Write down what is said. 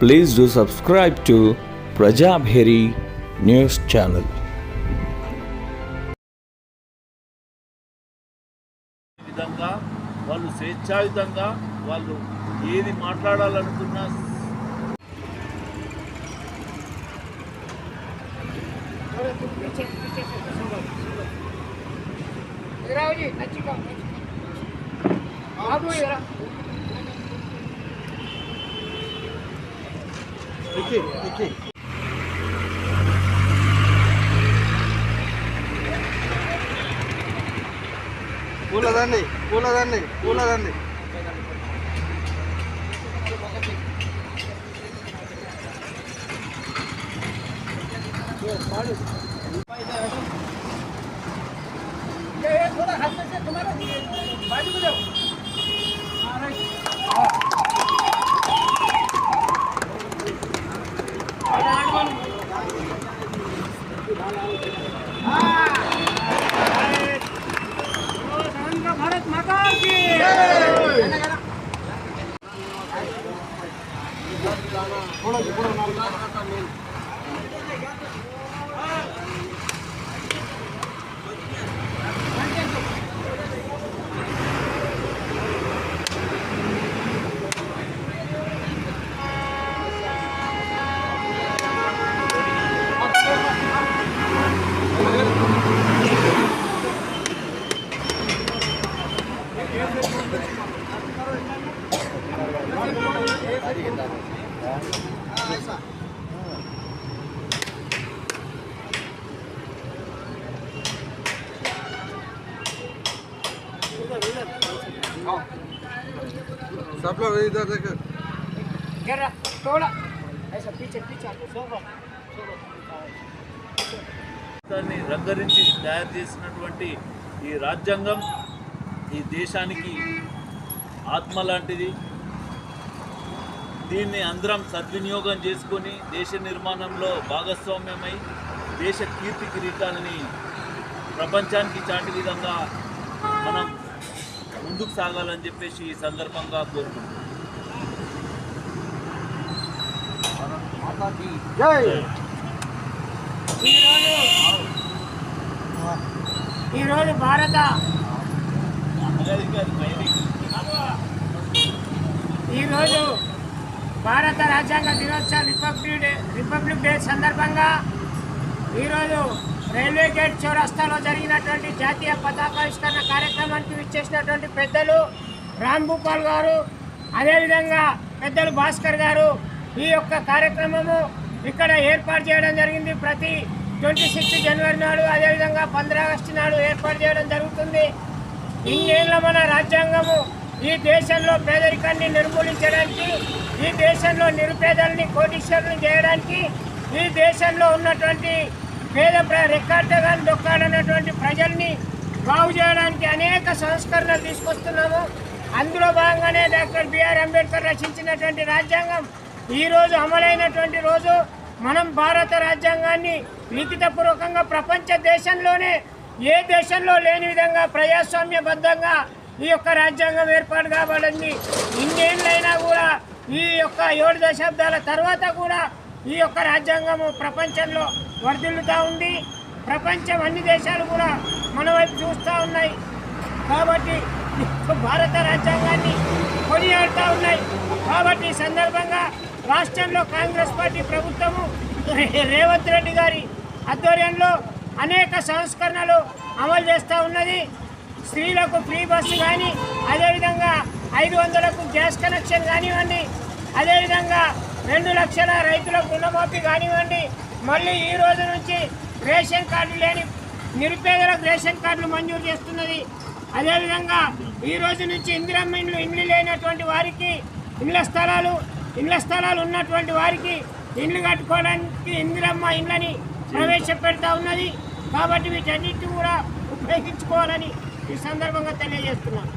Please do subscribe to Prajabheri news channel. విధంగా వాళ్ళు స్వేచ్ఛాయుతంగా వాళ్ళు ఏది మాట్లాడాలనుకున్నా రావుజీ పూలదండి పూలదండి పూలదండి ये ये थोड़ा हाथ में से तुम्हारा बाजू में जाओ भारत माता की सब लोग इधर देखो जरा थोड़ा ऐसा पीछे पीछे सोफा దాన్ని రంగరించి తయారు చేసినటువంటి ఈ రాజ్యాంగం ఈ దేశానికి ఆత్మ లాంటిది దీన్ని అందరం సద్వినియోగం చేసుకొని దేశ నిర్మాణంలో భాగస్వామ్యమై దేశ కీర్తి కిరీటాలని ప్రపంచానికి చాటి విధంగా మనం ముందుకు సాగాలని చెప్పేసి ఈ సందర్భంగా కోరుకుంటున్నాం జై! ఈరోజు ఈరోజు భారత ఈరోజు భారత రాజ్యాంగ దినోత్సవ రిపబ్లిక్ డే రిపబ్లిక్ డే సందర్భంగా ఈరోజు రైల్వే గేట్ చౌరస్తాలో జరిగినటువంటి జాతీయ పతాకావిష్కరణ కార్యక్రమానికి విచ్చేసినటువంటి పెద్దలు రామ్ భూపాల్ గారు అదేవిధంగా పెద్దలు భాస్కర్ గారు ఈ యొక్క కార్యక్రమము ఇక్కడ ఏర్పాటు చేయడం జరిగింది. ప్రతి ట్వంటీ సిక్స్త్ జనవరి నాడు అదేవిధంగా పంద్రా ఆగస్టు నాడు ఏర్పాటు చేయడం జరుగుతుంది. ఇన్నేళ్ళ మన రాజ్యాంగము ఈ దేశంలో పేదరికాన్ని నిర్మూలించడానికి ఈ దేశంలో నిరుపేదల్ని కోటీశ్వరులను చేయడానికి ఈ దేశంలో ఉన్నటువంటి పేద ప్ర రెక్కాడగా దొక్కాడన్నటువంటి ప్రజల్ని బాగు చేయడానికి అనేక సంస్కరణలు తీసుకొస్తున్నాము. అందులో భాగంగానే డాక్టర్ బిఆర్ అంబేద్కర్ రచించినటువంటి రాజ్యాంగం ఈరోజు అమలైనటువంటి రోజు. మనం భారత రాజ్యాంగాన్ని లిఖితపూర్వకంగా ప్రపంచ దేశంలోనే ఏ దేశంలో లేని విధంగా ప్రజాస్వామ్యబద్ధంగా ఈ యొక్క రాజ్యాంగం ఏర్పాటు కాబడింది ఇన్నేళ్ళైనా కూడా ఈ యొక్క ఏడు దశాబ్దాల తర్వాత కూడా ఈ యొక్క రాజ్యాంగము ప్రపంచంలో వర్ధిల్లుతూ ఉంది. ప్రపంచం అన్ని దేశాలు కూడా మన వైపు చూస్తూ ఉన్నాయి. కాబట్టి భారత రాజ్యాంగాన్ని కొనియాడుతూ ఉన్నాయి. కాబట్టి ఈ సందర్భంగా రాష్ట్రంలో కాంగ్రెస్ పార్టీ ప్రభుత్వము రేవంత్ రెడ్డి గారి ఆధ్వర్యంలో అనేక సంస్కరణలు అమలు చేస్తూ ఉన్నది. స్త్రీలకు ఫ్రీ బస్సు కానీ అదేవిధంగా ఐదు వందలకు గ్యాస్ కనెక్షన్ కానివ్వండి అదేవిధంగా రెండు లక్షల రైతులకు రుణమాఫీ కానివ్వండి. మళ్ళీ ఈ రోజు నుంచి రేషన్ కార్డు లేని నిరుపేదలకు రేషన్ కార్డులు మంజూరు చేస్తున్నది. అదేవిధంగా ఈ రోజు నుంచి ఇందిరమ్మ ఇండ్లు ఇండ్లు లేనటువంటి వారికి ఇళ్ళ స్థలాలు ఇళ్ళ స్థలాలు ఉన్నటువంటి వారికి ఇండ్లు కట్టుకోవడానికి ఇందిరమ్మ ఇండ్లని ప్రవేశపెడతా ఉన్నది. కాబట్టి వీటన్నిటిని కూడా ఉపయోగించుకోవాలని ఈ సందర్భంగా తెలియజేస్తున్నాను.